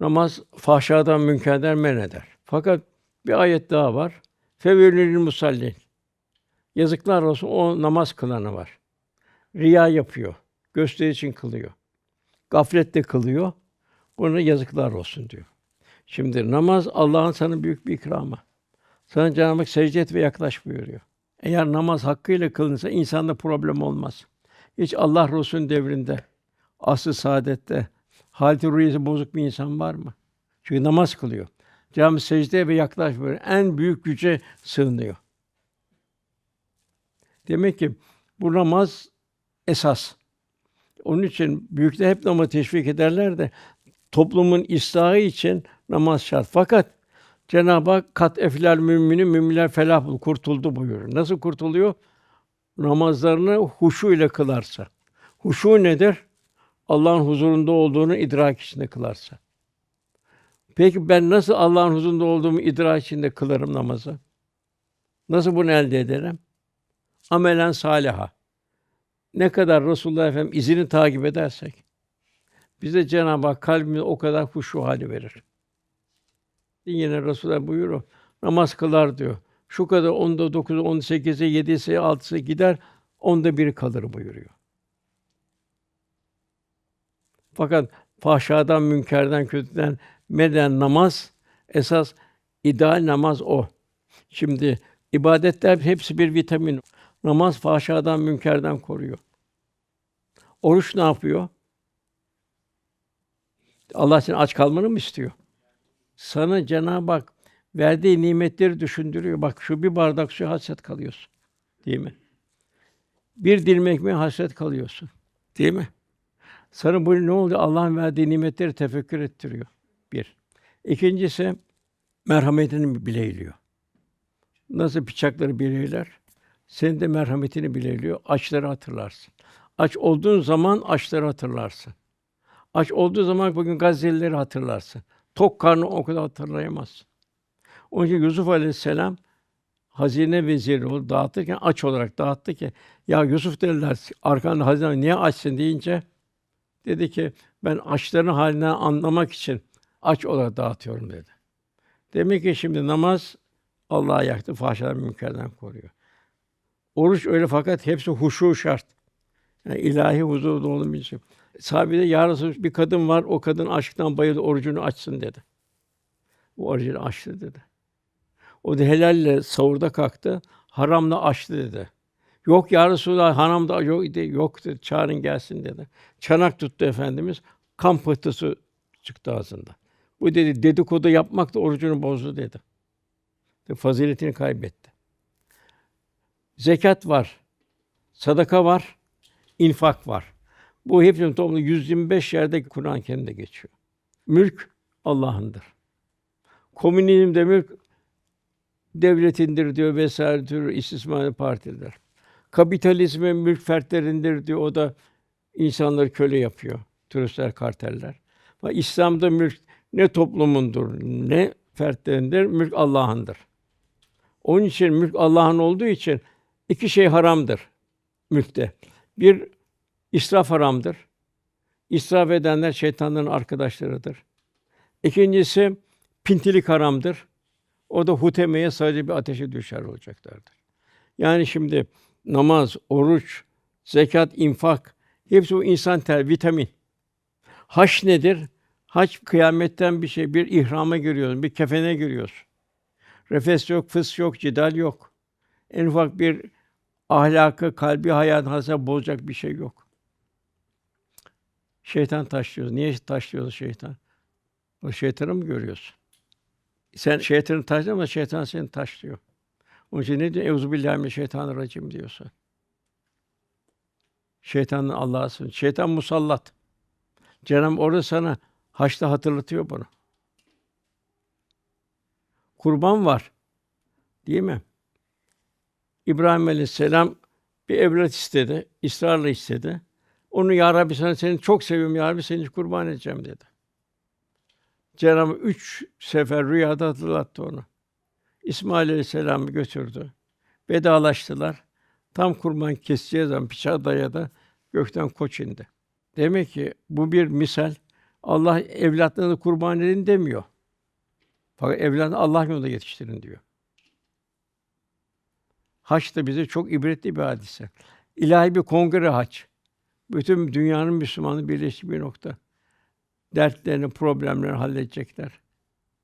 Namaz fahşadan münkerden men eder. Fakat bir ayet daha var. Fevelül musallin. Yazıklar olsun o namaz kılanı var. Riya yapıyor. Gösteri için kılıyor. Gafletle kılıyor. Buna yazıklar olsun diyor. Şimdi namaz Allah'ın sana büyük bir ikramı. Sana Cenab-ı secde et ve yaklaş buyuruyor. Eğer namaz hakkıyla kılınsa insanda problem olmaz. Hiç Allah Resulü'nün devrinde, asr-ı saadette haleti ruhiyesi bozuk bir insan var mı? Çünkü namaz kılıyor. Cenab-ı Hak secde ve yaklaş buyuruyor. En büyük güce sığınıyor. Demek ki bu namaz esas. Onun için büyükler hep namazı teşvik ederler de toplumun ıslahı için namaz şart. Fakat Cenab-ı Hak kat eflal müminin müminler felah bul kurtuldu buyuruyor. Nasıl kurtuluyor? Namazlarını huşu ile kılarsa. Huşu nedir? Allah'ın huzurunda olduğunu idrak içinde kılarsa. Peki ben nasıl Allah'ın huzurunda olduğumu idrak içinde kılarım namazı? Nasıl bunu elde ederim? Amelen saliha. Ne kadar Resulullah Efendimiz izini takip edersek bize Cenab-ı Hak kalbimize o kadar huşu hali verir. Yine Resulullah buyuruyor. Namaz kılar diyor. Şu kadar onda dokuzu, on sekize, yedisi, altısı gider, onda biri kalır buyuruyor. Fakat fahşadan, münkerden, kötüden meden namaz esas ideal namaz o. Şimdi ibadetler hepsi bir vitamin. Namaz fahşadan, münkerden koruyor. Oruç ne yapıyor? Allah seni aç kalmanı mı istiyor? Sana Cenab-ı Hak verdiği nimetleri düşündürüyor. Bak şu bir bardak suya hasret kalıyorsun. Değil mi? Bir dilim ekmeğe hasret kalıyorsun. Değil mi? Sana bu ne oldu? Allah'ın verdiği nimetleri tefekkür ettiriyor. Bir. İkincisi merhametini bileyliyor. Nasıl bıçakları bileyler? Senin de merhametini bileyliyor. Açları hatırlarsın. Aç olduğun zaman açları hatırlarsın. Aç olduğu zaman bugün Gazze'lileri hatırlarsın. Tok karnı o kadar hatırlayamazsın. Onun için Yusuf Aleyhisselam hazine veziri oldu dağıtırken aç olarak dağıttı ki ya Yusuf dediler arkanda hazine niye açsın deyince dedi ki ben açların halinden anlamak için aç olarak dağıtıyorum dedi. Demek ki şimdi namaz Allah'a yaktı, fahşadan münkerden koruyor. Oruç öyle fakat hepsi huşu şart. Yani ilahi huzurda olamayacak. Sahabede ya bir kadın var, o kadın aşktan bayıldı, orucunu açsın dedi. O orucunu açtı dedi. O da helalle sahurda kalktı, haramla açtı dedi. Yok ya Resulallah, haramda yok dedi, yok dedi, çağırın gelsin dedi. Çanak tuttu Efendimiz, kan pıhtısı çıktı ağzında. Bu dedi dedikodu yapmak da orucunu bozdu dedi. Faziletini kaybetti. Zekat var, sadaka var, infak var. Bu hepsinin toplamda 125 yerde Kur'an-ı Kerim'de geçiyor. Mülk Allah'ındır. Komünizmde mülk devletindir diyor vesaire tür istismar partiler. Kapitalizme mülk fertlerindir diyor. O da insanları köle yapıyor. Turistler, karteller. Ama İslam'da mülk ne toplumundur, ne fertlerindir, mülk Allah'ındır. Onun için mülk Allah'ın olduğu için iki şey haramdır mülkte. Bir israf haramdır. İsraf edenler şeytanların arkadaşlarıdır. İkincisi pintilik haramdır. O da hutemeye sadece bir ateşe düşer olacaklardır. Yani şimdi namaz, oruç, zekat, infak hepsi o insan ter vitamin. Haç nedir? Haç kıyametten bir şey, bir ihrama giriyorsun, bir kefene giriyorsun. Refes yok, fıs yok, cidal yok. En ufak bir ahlakı, kalbi, hayat hasab bozacak bir şey yok. Şeytan taşlıyor. Niye taşlıyor şeytan? O şeytanı mı görüyorsun? Sen şeytanı taşlıyor ama şeytan seni taşlıyor. Onun için ne diyor? Euzubillahimineşşeytanirracim diyorsun. Şeytanın Allah'ısın. Şeytan musallat. Cenab-ı orada sana haçta hatırlatıyor bunu. Kurban var. Değil mi? İbrahim Aleyhisselam bir evlat istedi, ısrarla istedi. Onu ya Rabbi sana seni çok seviyorum ya Rabbi seni kurban edeceğim dedi. Cenab-ı üç sefer rüyada hatırlattı onu. İsmail Aleyhisselam'ı götürdü. Vedalaştılar. Tam kurban keseceği zaman bıçağı dayadı. Gökten koç indi. Demek ki bu bir misal. Allah evlatlarını kurban edin demiyor. Fakat evlatını Allah yolunda yetiştirin diyor. Haç da bize çok ibretli bir hadise. İlahi bir kongre haç. Bütün dünyanın Müslümanı birleştiği bir nokta. Dertlerini, problemlerini halledecekler.